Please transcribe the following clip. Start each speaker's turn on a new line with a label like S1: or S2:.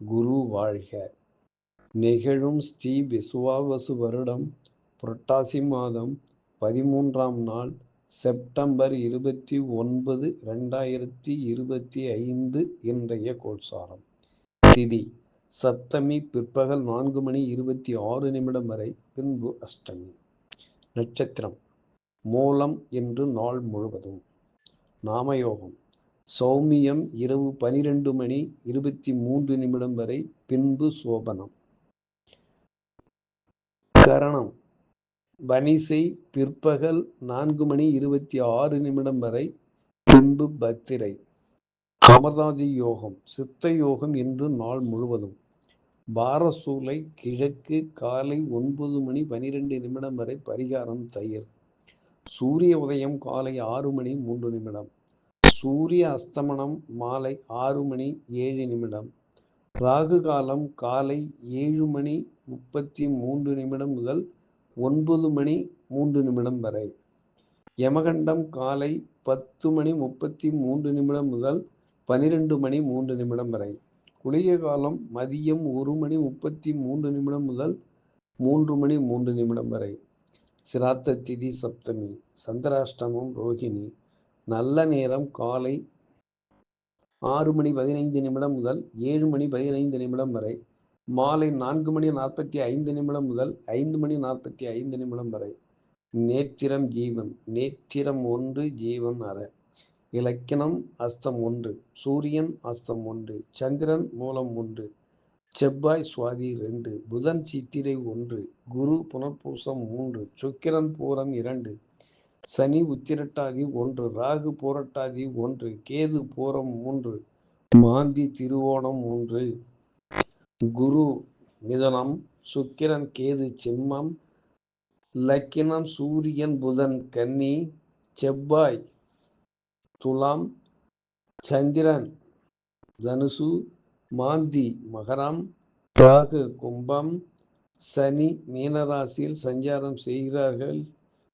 S1: குரு வாழ்க. நிகழும் ஸ்ரீ விசுவாவசு வருடம் புரட்டாசி மாதம் பதிமூன்றாம் நாள் செப்டம்பர் இருபத்தி ஒன்பது ரெண்டாயிரத்தி இருபத்தி ஐந்து இன்றைய கோல்சாரம் திதி சப்தமி பிற்பகல் நான்கு மணி இருபத்தி ஆறு நிமிடம் வரை பின்பு அஷ்டமி. நட்சத்திரம் மூலம் என்று நாள் முழுவதும். நாமயோகம் சௌமியம் இரவு பனிரெண்டு மணி இருபத்தி மூன்று நிமிடம் வரை பின்பு சோபனம். கரணம். வனிசை பிற்பகல் நான்கு மணி இருபத்தி ஆறு நிமிடம் வரை பின்பு பத்திரை. அமர்தாதி யோகம். சித்த யோகம் என்று நாள் முழுவதும். பாரசூலை கிழக்கு காலை ஒன்பது மணி பனிரெண்டு நிமிடம் வரை பரிகாரம் தயிர். சூரிய உதயம் காலை ஆறு மணி மூன்று நிமிடம். சூரிய அஸ்தமனம் மாலை ஆறு மணி ஏழு நிமிடம். ராகு காலம் காலை ஏழு மணி முப்பத்தி மூன்று நிமிடம் முதல் ஒன்பது மணி மூன்று நிமிடம் வரை. யமகண்டம் காலை பத்து மணி முப்பத்தி மூன்று நிமிடம் முதல் பனிரெண்டு மணி மூன்று நிமிடம் வரை. குளிய காலம் மதியம் ஒரு மணி முப்பத்தி மூன்று நிமிடம் முதல் மூன்று மணி மூன்று நிமிடம் வரை. சிராத்த திதி சப்தமி சந்திராஷ்டமம் ரோஹிணி நல்ல நேரம் காலை ஆறு மணி பதினைந்து நிமிடம் முதல் ஏழு மணி பதினைந்து நிமிடம் வரை மாலை நான்கு மணி நாற்பத்தி ஐந்து நிமிடம் முதல் ஐந்து மணி நாற்பத்தி ஐந்து நிமிடம் வரை. நேத்திரம் ஜீவன் நேத்திரம் ஒன்று ஜீவன் அற. இலக்கணம் அஸ்தம் ஒன்று சூரியன் அஸ்தம் ஒன்று சந்திரன் மூலம் ஒன்று செவ்வாய் சுவாதி ரெண்டு புதன் சித்திரை ஒன்று குரு புனர்பூசம் மூன்று சுக்கிரன் பூரம் இரண்டு சனி உத்திரட்டாதி ஒன்று ராகு போரட்டாதி ஒன்று கேது பூரம் மூன்று மாந்தி திருவோணம் மூன்று. குரு மிதனம் சுக்கிரன் கேது சிம்மம் லக்கினம் சூரியன் புதன் கன்னி செவ்வாய் துலாம் சந்திரன் தனுசு மாந்தி மகரம் ராகு கும்பம் சனி மீனராசியில் சஞ்சாரம் செய்கிறார்கள்.